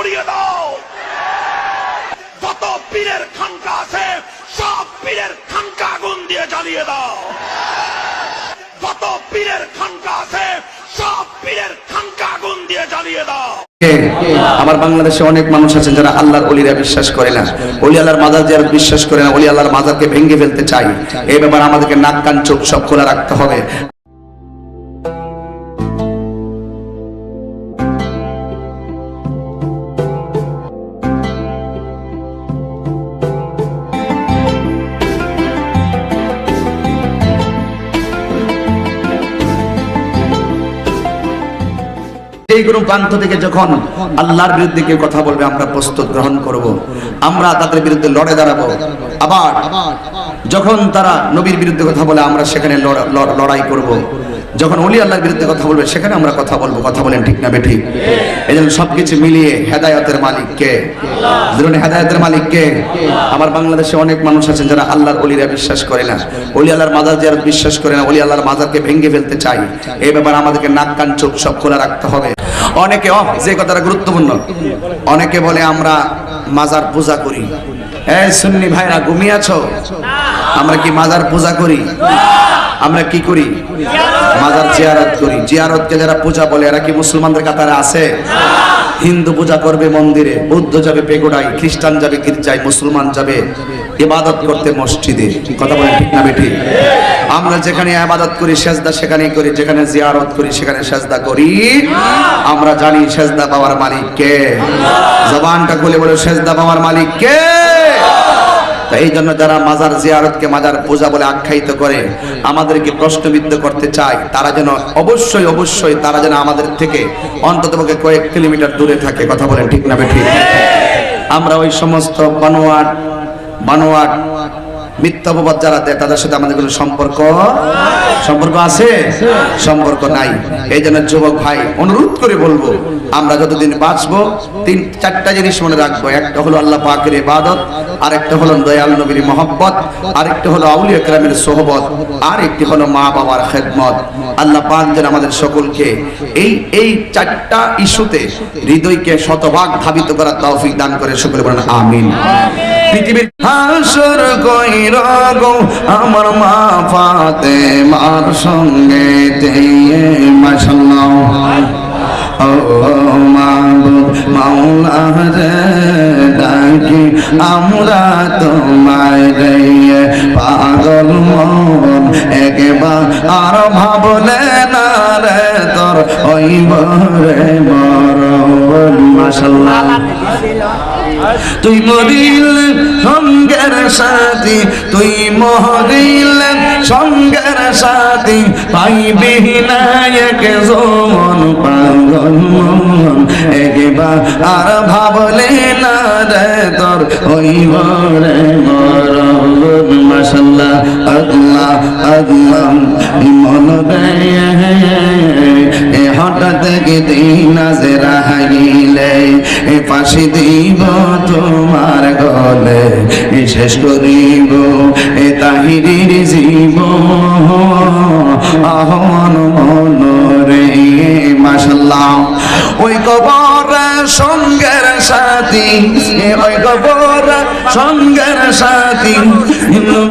পুড়িয়ে দাও। যত পীরের খানকা আছে, সব পীরের খানকা আগুন দিয়ে জ্বালিয়ে দাও। যত পীরের খানকা আছে, সব পীরের খানকা আগুন দিয়ে জ্বালিয়ে দাও। আমার বাংলাদেশে অনেক মানুষ আছেন যারা আল্লাহর অলিরা বিশ্বাস করে না। অলি আল্লাহর মাজার যারা বিশ্বাস করে না অলি আল্লাহর মাজারকে ভেঙে ফেলতে চাই এই ব্যাপারে আমাদেরকে নাক কান চোখ সব খোলা রাখতে হবে। কোনো প্রান্ত থেকে যখন আল্লাহর বিরুদ্ধে কেউ কথা বলবে, আমরা প্রস্তুত গ্রহণ করব। আমরা তাদের বিরুদ্ধে লড়ে দাঁড়াবো। আবার যখন তারা নবীর বিরুদ্ধে কথা বলে, আমরা সেখানে লড়াই করব। যখন অলি আল্লাহর বিরুদ্ধে কথা বলবে, সেখানে আমরা কথা বলব। কথা বলেন ঠিক না বেঠিক এই জন্য সবকিছু মিলিয়ে হেদায়তের মালিক কে ধরুন হেদায়তের মালিক কে আমার বাংলাদেশে অনেক মানুষ আছেন যারা আল্লাহর অলিরা বিশ্বাস করে না। অলি আল্লাহর মাজার যারা বিশ্বাস করে না। অলি আল্লাহর মাজারকে ভেঙে ফেলতে চাই এই ব্যাপারে আমাদেরকে নাক কান চোখ সব খোলা রাখতে হবে। অনেকে অফ যে কথাটা গুরুত্বপূর্ণ। অনেকে বলে আমরা মাজার পূজা করি। এই সুন্নি ভাইরা ঘুমিয়ে আছো? আমরা কি মাজার পূজা করি? আমরা কি করি? মাজার জিয়ারত করি। জিয়ারতকে যারা পূজা বলে, এরা কি মুসলমানদের কাতারে আছে? হিন্দু পূজা করবে মন্দিরে, বৌদ্ধ যাবে পেগোড়ায়, খ্রিস্টান যাবে গির্জায়, মুসলমান যাবে ইবাদত করতে মসজিদে। কথা বলেন ঠিক না বেটি আমরা যেখানে ইবাদত করি, সেজদা সেখানেই করি, যেখানে জিয়ারত করি, সেখানে সেজদা করি। আমরা জানি সেজদা পাওয়ার মালিক কে? জবানটা খুলে বলে, সেজদা পাওয়ার মালিক কে? তা এই জন্য যারা মাজার জিয়ারতকে মাজার পূজা বলে আখ্যায়িত করে আমাদেরকে প্রশ্নবিদ্ধ করতে চায়, তারা যেন অবশ্যই অবশ্যই তারা যেন আমাদের থেকে অন্তত কয়েক কিলোমিটার দূরে থাকে। কথা বলেন ঠিক না, ঠিক? আমরা ওই সমস্ত বানোয়াট বানোয়াট মিথ্যা অপবাদ যারা দেয়, তাদের সাথে আমাদের কোনো সম্পর্ক সম্পর্ক আছে? সম্পর্ক নাই। এই জন্য যুবক ভাই, অনুরোধ করে বলব, আমরা যতদিন বাঁচবো, তিন, চারটা জিনিস মনে রাখব। একটা হলো আল্লাহ পাকের ইবাদত, আরেকটা হলো দয়াল নবীর মহব্বত, আরেকটা হলো আউলিয়া একরামের সোহবত আর একটি হলো মা বাবার খেদমত। আল্লাহ পাক যেন আমাদের সকলকে এই এই চারটা ইস্যুতে হৃদয়কে শতভাগ ধাবিত করার তৌফিক দান করে। সকলে বলেন, আমিন। পৃথিবীর হাসর কইর গো, আমার মা ফাতে মার সঙ্গে তেয়ে রে ডাকি, আমরা তোমায় রে পাগল মন। একবার আর ভাবলে না রে তোর ওই মরে মরণ। মাশাল্লাহ। তুই মরিল, সঙ্গের সাথী, তুই মহরিল সঙ্গের সাথী পাইবি না এক পাগল মন। একবার আর ভাবলে না রে তোর, ওই মরে মরণ। মাশাল্লাহ, আল্লাহ আল্লাহ, মন রে হঠাৎ দিন আজ রাহাইলে পাশে দিব তোমার গলে শেষ করিব এ তাহিরির জীব আহমন মন রে, মাশাল্লাহ। ওই কবর সঙ্গের সাথী ওই কবর সঙ্গের সাথী।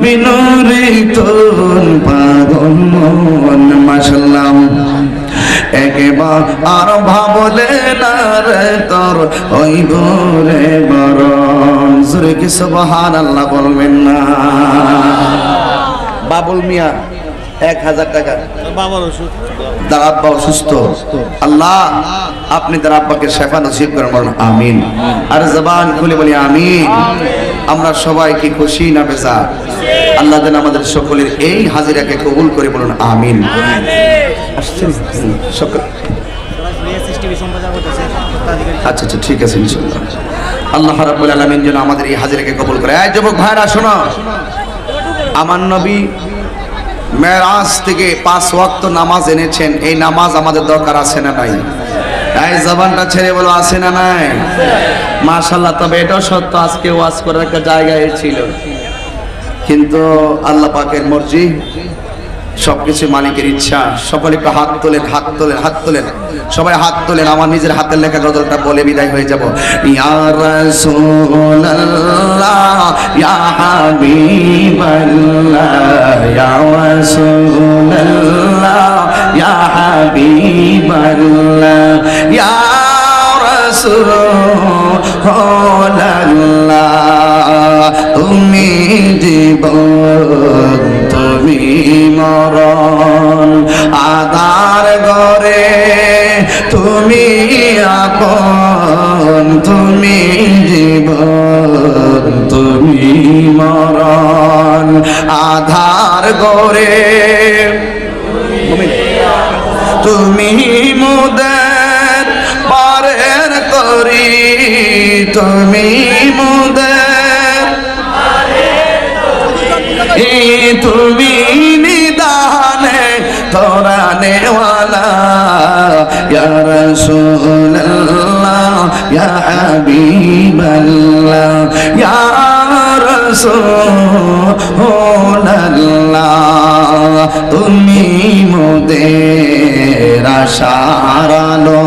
বিনুরি তোর পাগল মন, মাশাল্লাহ। একবার আর ভাবলে না রে তোর, ওই গোরে বরণ সুরে কি সুবহান আল্লাহ বলবেন না? বাবুল মিয়া, এক হাজার টাকা। তার আব্বা অসুস্থ। আল্লাহ, আপনি তার আব্বাকে শেফা নসিব করেন, বলুন, আমিন। আর জবান খুলে বলি, আমিন। আমরা সবাই কি খুশি না বেজা? আল্লাহ যেন আমাদের সকলের এই হাজিরাকে কবুল করে বলুন আমিন। আচ্ছা আচ্ছা ঠিক আছে ইনশাআল্লাহ। আল্লাহ রাব্বুল আলামিন যেন আমাদের এই হাজিরাকে কবুল করে। এই যুবক ভাইরা শোনো। আমার নবী মেরাজ থেকে পাঁচ ওয়াক্ত নামাজ এনেছেন। এই নামাজ আমাদের দরকার আছে না নাই? এই জবানটা ছেড়ে বলো, আছে না নাই? মাশাল্লাহ তবে এটাও সত্য, আজকে ওয়াজ করার একটা জায়গায় ছিল। কিন্তু আল্লাহ পাকের মর্জি, সবকিছু মালিকের ইচ্ছা। সকলে একটু হাত তোলেন হাত তোলেন হাত তোলেন। সবাই হাত তোলেন, আমার নিজের হাতের লেখা গজলটা বলে বিদায় হয়ে যাব। ইয়া তুমি আপন, তুমি জীবন, তুমি মরণ। আধার গরে তুমি মুদের পারের করি তুমি মুদের তুমি তোরা নেওয়ালা ইয়া রাসূলুল্লাহ ইয়া হাবিবাল্লাহ ইয়া রাসূলুল্লাহ তুমি মোদের আশার আলো।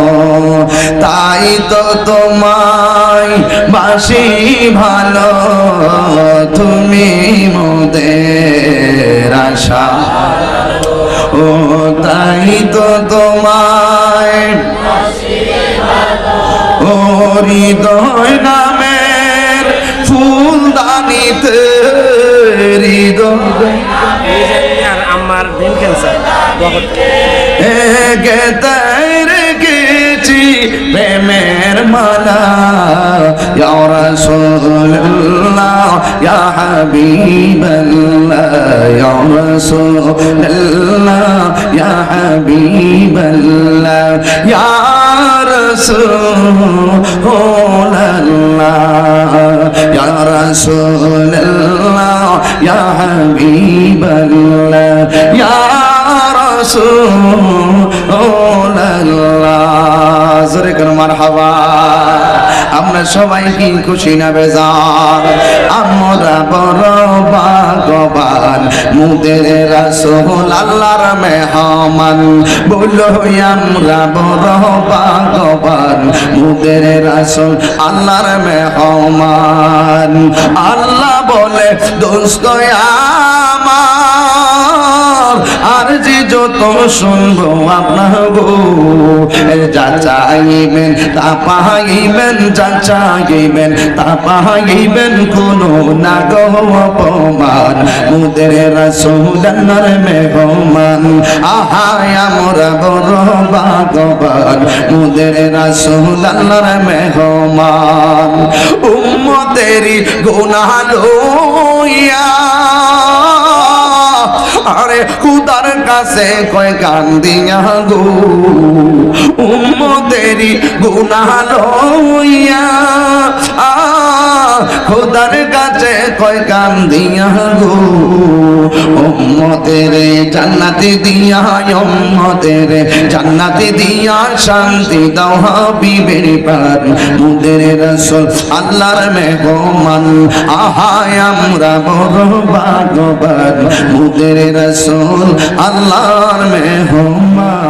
তাই তো তোমায় বাসি ভালো। তুমি মোদের আশা তাই তো তোমায়। ও হৃদয় নামের ফুলদানিতে হৃদয়। আর আমার ব্রেন ক্যান্সার গেতে রেখেছি প্রেমের মালা। ইয়া রাসূলুল্লাহ, ইয়া হাবিবাল্লাহ, ইয়া রাসূলুল্লাহ, ইয়া হাবিবাল্লাহ, ইয়া রাসূলুল্লাহ ইয়া রাসূলুল্লাহ আমরা সবাই কি খুশি না বেজার? আমরা বড় ভাগবান মুদের রাসূল, আল্লাহর মেহমান। বলো আমরা বড় ভাগবান মুদের রাসূল, আল্লাহর মেহমান। আল্লাহ বলে, দোস্ত আমার যত শুনব আপনার গো যা চাইবেন তা পাইবেন, যা চাইবেন তা পাইবেন, কোনো না গো অপমান। মুদের রাসূলার মেহমান, আহায় আমরা বড় ভাগবান মুদের রাসূলার মেহমান উম্মতেরি গুনাহ লইয়া আরে খুদার কাছে কয় কান্দিয়া দিয়া গো। উম্মদেরি গুনাহ লইয়া। আ খুদার কাছে কয় গান দিয়া গো, উম্মতের জান্নাতি দিয়া, উম্মতের জান্নাতি দিয়া শান্তি দাও হাবিবের পার মুদের রাসূল আল্লাহর মেহমান, আহায় আমরা বড় ভাগবান মুদের রাসূল আল্লাহর মেহমান।